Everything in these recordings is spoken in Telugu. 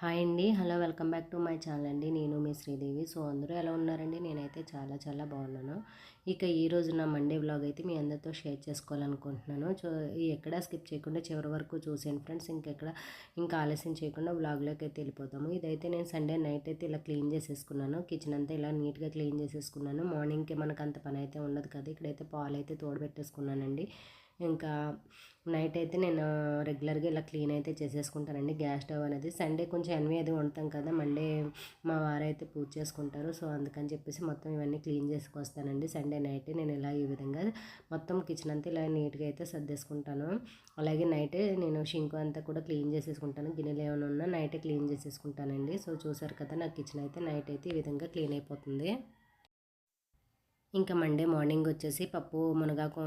హాయ్ అండి. Hello welcome back to my channel అండి. నేను మీ శ్రీదేవి. సో అందరూ ఎలా ఉన్నారండి? నేనైతే చాలా చాలా బాగున్నాను. ఇక ఈరోజు నా మండే బ్లాగ్ అయితే మీ అందరితో షేర్ చేసుకోవాలనుకుంటున్నాను. సో ఎక్కడ స్కిప్ చేయకుండా చివరి వరకు చూసాను ఫ్రెండ్స్. ఇంకెక్కడ ఇంకా ఆలస్యం చేయకుండా బ్లాగ్లోకి అయితే వెళ్ళిపోతాము. ఇదైతే నేను సండే నైట్ అయితే ఇలా క్లీన్ చేసేసుకున్నాను. కిచెన్ అంతా ఇలా నీట్గా క్లీన్ చేసేసుకున్నాను. మార్నింగ్కి మనకు అంత పని అయితే ఉండదు కదా. ఇక్కడైతే పాలు అయితే తోడబెట్టేసుకున్నానండి. ఇంకా నైట్ అయితే నేను రెగ్యులర్గా ఇలా క్లీన్ అయితే చేసేసుకుంటానండి. గ్యాస్ స్టవ్ అనేది సండే కొంచెం ఎన్వి అది వండుతాం కదా మండే మా వారైతే పూజ చేసుకుంటారు. సో అందుకని చెప్పేసి మొత్తం ఇవన్నీ క్లీన్ చేసుకొస్తానండి. సండే నైట్ నేను ఇలా ఈ విధంగా మొత్తం కిచెన్ అంతా ఇలా నీట్గా అయితే సర్దేసుకుంటాను. అలాగే నైటే నేను షింకు అంతా కూడా క్లీన్ చేసేసుకుంటాను. గిన్నెలు ఏమైనా ఉన్నా నైటే క్లీన్ చేసేసుకుంటానండి. సో చూసారు కదా నా కిచెన్ అయితే నైట్ అయితే ఈ విధంగా క్లీన్ అయిపోతుంది. ఇంకా మండే మార్నింగ్ వచ్చేసి పప్పు మునగాకు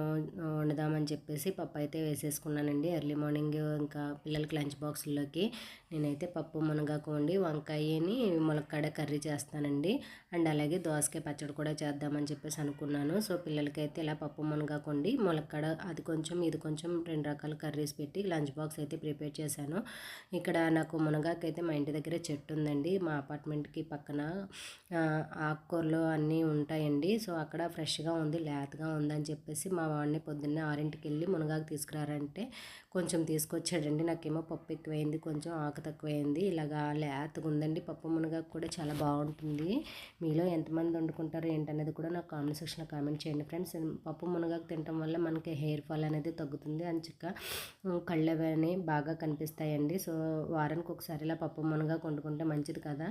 వండుదామని చెప్పేసి పప్పు అయితే వేసేసుకున్నానండి. ఎర్లీ మార్నింగ్ ఇంకా పిల్లలకి లంచ్ బాక్స్లోకి నేనైతే పప్పు మునగాకోండి వంకాయని ములక్కాడ కర్రీ చేస్తానండి. అండ్ అలాగే దోసకాయ పచ్చడి కూడా చేద్దామని చెప్పేసి అనుకున్నాను. సో పిల్లలకైతే ఇలా పప్పు మునగాకు వండి ములక్కాడ అది కొంచెం ఇది కొంచెం రెండు రకాల కర్రీస్ పెట్టి లంచ్ బాక్స్ అయితే ప్రిపేర్ చేశాను. ఇక్కడ నాకు మునగాకైతే మా ఇంటి దగ్గర చెట్టు ఉందండి. మా అపార్ట్మెంట్కి పక్కన ఆకుకూరలు అన్నీ ఉంటాయండి. సో అక్కడ ఫ్రెష్గా ఉంది లేతగా ఉందని చెప్పేసి మా వాడిని పొద్దున్నే ఆరింటికి వెళ్ళి మునగాకు తీసుకురారంటే కొంచెం తీసుకొచ్చాడండి. నాకేమో పప్పు ఎక్కువైంది కొంచెం ఆకు తక్కువైంది. ఇలాగా లేతగా ఉందండి. పప్పు మునగాకు కూడా చాలా బాగుంటుంది. మీలో ఎంతమంది వండుకుంటారు ఏంటనేది కూడా నాకు కామెంట్ సెక్షన్లో కామెంట్ చేయండి. ఫ్రెండ్స్ పప్పు మునగాకు తినటం వల్ల మనకి హెయిర్ ఫాల్ అనేది తగ్గుతుంది అంచుక కళ్ళు అవన్నీ బాగా కనిపిస్తాయండి. సో వారానికి ఒకసారి ఇలా పప్పు మునగాకు వండుకుంటే మంచిది కదా.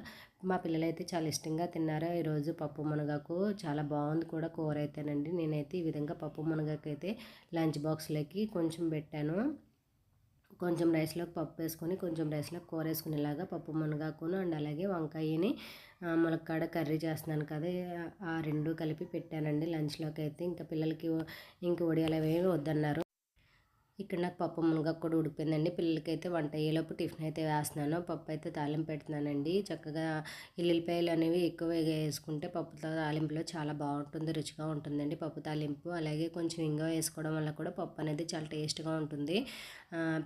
మా పిల్లలైతే చాలా ఇష్టంగా తిన్నారు. ఈరోజు పప్పు మునగాకు చాలా బాగుంది కూడా కూర అయితేనండి. నేనైతే ఈ విధంగా పప్పు మునగాకు అయితే లంచ్ బాక్స్లోకి కొంచెం పెట్టాను. కొంచెం రైస్లోకి పప్పు వేసుకొని కొంచెం రైస్లోకి కూర వేసుకునేలాగా పప్పు మునగాకును అండ్ అలాగే వంకాయని ములక్కాడ కర్రీ చేస్తున్నాను కదా ఆ రెండు కలిపి పెట్టానండి లంచ్లోకి అయితే. ఇంకా పిల్లలకి ఇంక వడియాలు అవి వద్దన్నారు. ఇక్కడ నాకు పప్పు మునగ కూడా ఉడిపోయిందండి పిల్లలకైతే వంట అయ్యేలోపు టిఫిన్ అయితే వేస్తున్నాను. పప్పు అయితే తాలింపు పెడుతున్నానండి. చక్కగా ఎల్లుల్లిపాయలు అనేవి ఎక్కువ వేసుకుంటే పప్పు తాలింపులో చాలా బాగుంటుంది రుచిగా ఉంటుందండి పప్పు తాలింపు. అలాగే కొంచెం ఇంగ వేసుకోవడం వల్ల కూడా పప్పు అనేది చాలా టేస్ట్గా ఉంటుంది.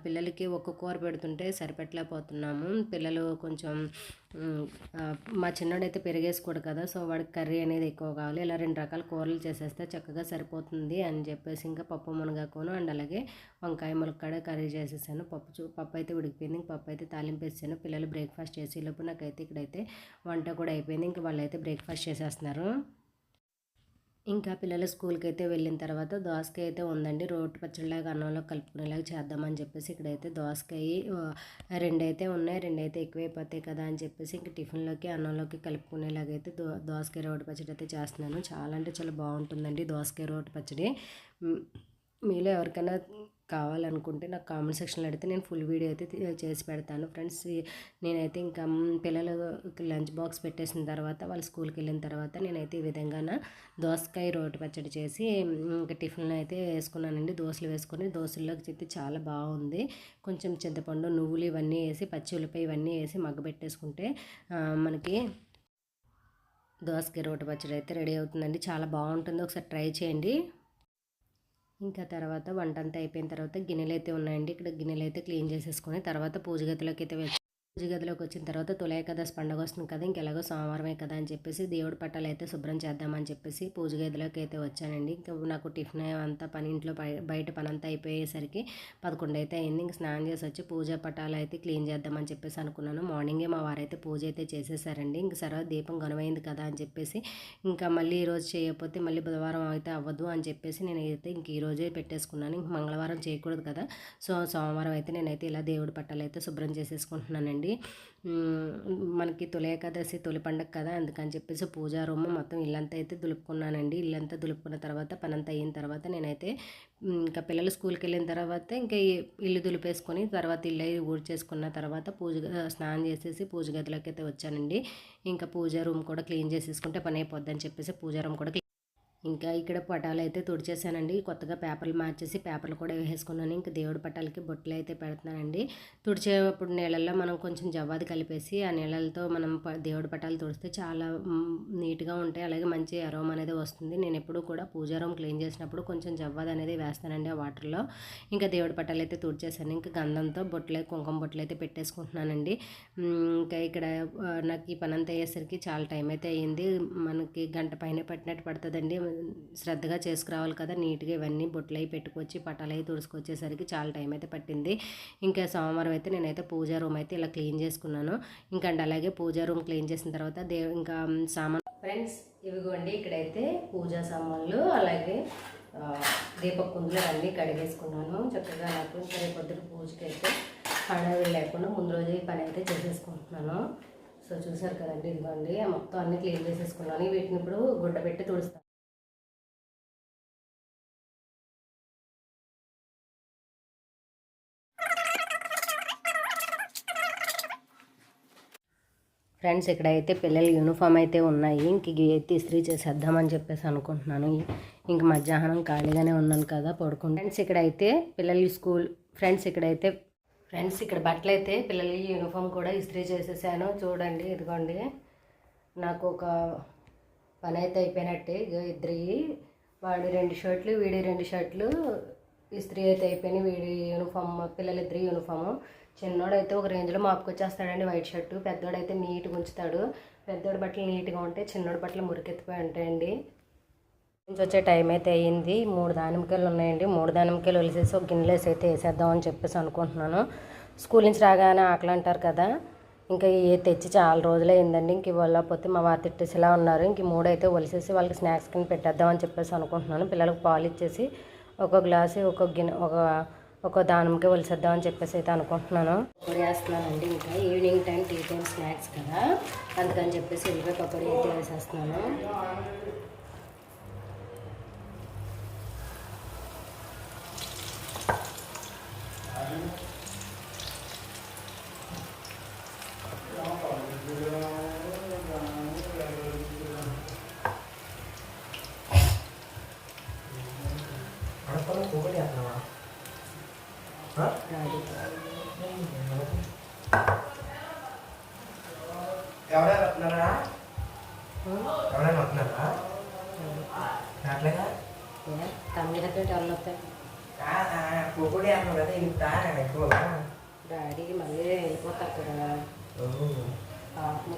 పిల్లలకి ఒక్క కూర పెడుతుంటే సరిపెట్టలేకపోతున్నాము. పిల్లలు కొంచెం మా చిన్నోడైతే పెరిగేసుకోడు కదా సో వాడికి కర్రీ అనేది ఎక్కువ కావాలి. ఇలా రెండు రకాల కూరలు చేసేస్తే చక్కగా సరిపోతుంది అని చెప్పేసి ఇంకా పప్పు మునగాకును అండ్ అలాగే వంకాయ ములక్కాడ కర్రీ చేసేసాను. పప్పు చూ పప్పు అయితే ఉడికిపోయింది. పప్పు అయితే తాలింపు వేసాను పిల్లలు బ్రేక్ఫాస్ట్ చేసేలోపు నాకైతే ఇక్కడైతే వంట కూడా అయిపోయింది. ఇంక వాళ్ళు అయితే బ్రేక్ఫాస్ట్ చేసేస్తున్నారు. ఇంకా పిల్లలు స్కూల్కి అయితే వెళ్ళిన తర్వాత దోసకాయ అయితే ఉందండి. రోటి పచ్చడిలాగా అన్నంలో కలుపుకునేలాగా చేద్దామని చెప్పేసి ఇక్కడైతే దోసకాయ రెండైతే ఉన్నాయి. రెండైతే ఎక్కువైపోతాయి కదా అని చెప్పేసి ఇంక టిఫిన్లోకి అన్నంలోకి కలుపుకునేలాగా అయితే దో దోసకాయ రోటి పచ్చడి అయితే చేస్తున్నాను. చాలా అంటే చాలా బాగుంటుందండి దోసకాయ రోటి పచ్చడి. మీలో ఎవరికైనా కావాలనుకుంటే నాకు కామెంట్ సెక్షన్లో అడిగితే నేను ఫుల్ వీడియో అయితే చేసి పెడతాను. ఫ్రెండ్స్ నేనైతే ఇంకా పిల్లలు లంచ్ బాక్స్ పెట్టేసిన తర్వాత వాళ్ళ స్కూల్కి వెళ్ళిన తర్వాత నేనైతే ఈ విధంగా దోసకాయ రోటి పచ్చడి చేసి ఇంకా టిఫిన్లో అయితే వేసుకున్నానండి. దోశలు వేసుకొని దోశల్లోకి చెప్తే చాలా బాగుంది. కొంచెం చింతపండు నువ్వులు ఇవన్నీ వేసి పచ్చి ఉల్లిపాయ ఇవన్నీ వేసి మగ్గబెట్టేసుకుంటే మనకి దోసకాయ రోటి పచ్చడి అయితే రెడీ అవుతుందండి. చాలా బాగుంటుంది. ఒకసారి ట్రై చేయండి. ఇంకా తర్వాత వంట అంతా అయిపోయిన తర్వాత గిన్నెలు అయితే ఉన్నాయండి. ఇక్కడ గిన్నెలు అయితే క్లీన్ చేసేసుకొని తర్వాత పూజ గదిలోకి అయితే పూజ గదిలోకి వచ్చిన తర్వాత తులయ కదా పండుగ వస్తుంది కదా ఇంకెలాగో సోమవారమే కదా అని చెప్పేసి దేవుడి పట్టాలు అయితే శుభ్రం చేద్దామని చెప్పేసి పూజ గదిలోకి అయితే వచ్చానండి. ఇంకా నాకు టిఫిన్ అంతా పని ఇంట్లో బయట పని అంతా అయిపోయేసరికి పదకొండు అయితే అయింది. ఇంక స్నానం చేసి వచ్చి పూజ పట్టాలు అయితే క్లీన్ చేద్దామని చెప్పేసి అనుకున్నాను. మార్నింగే మా వారైతే పూజ అయితే చేసేసారండి. ఇంక సరే దీపం గనువైంది కదా అని చెప్పేసి ఇంకా మళ్ళీ ఈరోజు చేయకపోతే మళ్ళీ బుధవారం అయితే అవ్వదు అని చెప్పేసి నేనైతే ఇంక ఈరోజే పెట్టేసుకున్నాను. ఇంక మంగళవారం చేయకూడదు కదా సో సోమవారం అయితే నేనైతే ఇలా దేవుడి పట్టాలు అయితే శుభ్రం చేసేసుకుంటున్నానండి. అండి మనకి తొలి ఏకాదశి తొలి పండగ కదా అందుకని చెప్పేసి పూజా రూమ్ మొత్తం ఇల్లంతా అయితే దులుపుకున్నానండి. ఇల్లంతా దులుపుకున్న తర్వాత పనంతా అయిన తర్వాత నేనైతే ఇంకా పిల్లలు స్కూల్కి వెళ్ళిన తర్వాత ఇంకా ఇల్లు దులిపేసుకొని తర్వాత ఇల్లు ఊడ్చేసుకున్న తర్వాత పూజ స్నానం చేసేసి పూజ గదిలోకి అయితే వచ్చానండి. ఇంకా పూజ రూమ్ కూడా క్లీన్ చేసేసుకుంటే పని అయిపోద్దని చెప్పేసి పూజా రూమ్ కూడా ఇంకా ఇక్కడ పటాలు అయితే తుడిచేసానండి. కొత్తగా పేపర్లు మార్చేసి పేపర్లు కూడా వేసుకున్నాను ఇంకా దేవుడి పటాలకి బొట్టలు అయితే పెడుతున్నానండి. తుడిచేటప్పుడు నీళ్ళల్లో మనం కొంచెం జవ్వాది కలిపేసి ఆ నీళ్ళతో మనం దేవుడి పటాలు తుడిస్తే చాలా నీట్గా ఉంటాయి. అలాగే మంచి అరోమ్ అనేది వస్తుంది. నేను ఎప్పుడు కూడా పూజా రూమ్ క్లీన్ చేసినప్పుడు కొంచెం జవ్వాది అనేది వేస్తానండి ఆ వాటర్లో. ఇంకా దేవుడి పటాలు అయితే తుడిచేసాను. ఇంకా గంధంతో బొట్టలు కుంకుమ బొట్టలు అయితే పెట్టేసుకుంటున్నానండి. ఇంకా ఇక్కడ నాకు ఈ పని అంతా అయ్యేసరికి చాలా టైం అయితే అయ్యింది. మనకి గంట పైన పట్టినట్టు పడుతుందండి. శ్రద్ధగా చేసుకురావాలి కదా నీట్గా ఇవన్నీ బొట్లు అవి పెట్టుకొచ్చి పటాలు అవి తుడుచుకొచ్చేసరికి చాలా టైం అయితే పట్టింది. ఇంకా సోమవారం అయితే నేనైతే పూజా రూమ్ అయితే ఇలా క్లీన్ చేసుకున్నాను. ఇంకా అండి అలాగే పూజా రూమ్ క్లీన్ చేసిన తర్వాత దే ఇంకా సామాన్ ఫ్రెండ్స్ ఇవిగోండి ఇక్కడైతే పూజా సామాన్లు అలాగే ఆ, కుందులు అన్నీ కడిగేసుకున్నాను. చక్కగా నాకు ఇంకా రేపు పొద్దున పూజకి అయితే హడావిడి లేకుండా ముందు రోజు ఈ పని అయితే చేసేసుకుంటున్నాను. సో చూసారు కదండి ఇదిగోండి మొత్తం అన్ని క్లీన్ చేసేసుకున్నాను. వీటిని ఇప్పుడు గుడ్డ పెట్టి తుడుస్తాను ఫ్రెండ్స్ ఇక్కడైతే పిల్లల యూనిఫామ్ అయితే ఉన్నాయి. ఇంక అయితే ఇస్త్రీ చేసేద్దామని చెప్పేసి అనుకుంటున్నాను. ఇంక మధ్యాహ్నం ఖాళీగానే ఉన్నాను కదా పడుకుంటాను ఫ్రెండ్స్ ఇక్కడైతే పిల్లలు స్కూల్ ఫ్రెండ్స్ ఇక్కడైతే ఫ్రెండ్స్ ఇక్కడ బట్టలు అయితే పిల్లల యూనిఫామ్ కూడా ఇస్త్రీ చేసేసాను. చూడండి ఇదిగోండి. నాకు ఒక పని అయితే అయిపోయినట్టే. ఇగో ఇద్దరి వాడి రెండు షర్ట్లు వీడి రెండు షర్ట్లు. ఇస్త్రీ అయితే అయిపోయినాయి వీడి యూనిఫామ్ పిల్లలిద్దరి యూనిఫాము చిన్నోడైతే ఒక రేంజ్లో మాపుకొచ్చేస్తాడండి. వైట్ షర్టు పెద్దోడైతే నీట్గా ఉంచుతాడు. పెద్దోడి బట్టలు నీట్గా ఉంటే చిన్నోడి బట్టలు మురికెత్తిపోయి ఉంటాయండి. నుంచి వచ్చే టైం అయితే అయ్యింది. మూడు దానిమ్మకాయలు ఉన్నాయండి. మూడు దానిమ్మకాయలు వలిసేసి ఒక గిన్నెలేసి అయితే వేసేద్దాం అని చెప్పేసి అనుకుంటున్నాను. స్కూల్ నుంచి రాగానే ఆకలి అంటారు కదా. ఇంకా ఏ తెచ్చి చాలా రోజులు అయిందండి ఇంక ఇవ్వలేకపోతే మా వారి తిట్టేసిలా ఉన్నారు. ఇంక మూడైతే వలిసేసి వాళ్ళకి స్నాక్స్ కింద పెట్టేద్దాం అని చెప్పేసి అనుకుంటున్నాను. పిల్లలకు పాలు ఇచ్చేసి ఒక గ్లాసు ఒక గిన్నె ఒక ఒక దానంకే వలిసేద్దామని చెప్పేసి అయితే అనుకుంటున్నాను. పకోడీ వేస్తున్నానండి ఇంకా. Evening time tea time snacks కదా. అందుకని చెప్పేసి ఇవే పకోడీ అయితే వేసేస్తున్నాను రాదు ఎవరైనా వస్తున్నారా ఎవరైనా వస్తున్నారా అట్లాగా తమ్మిడతో డెవలప్ పొగుడు అన్నావు కదా ఇంత మళ్ళీ వెళ్ళిపోతారు కదా పాపం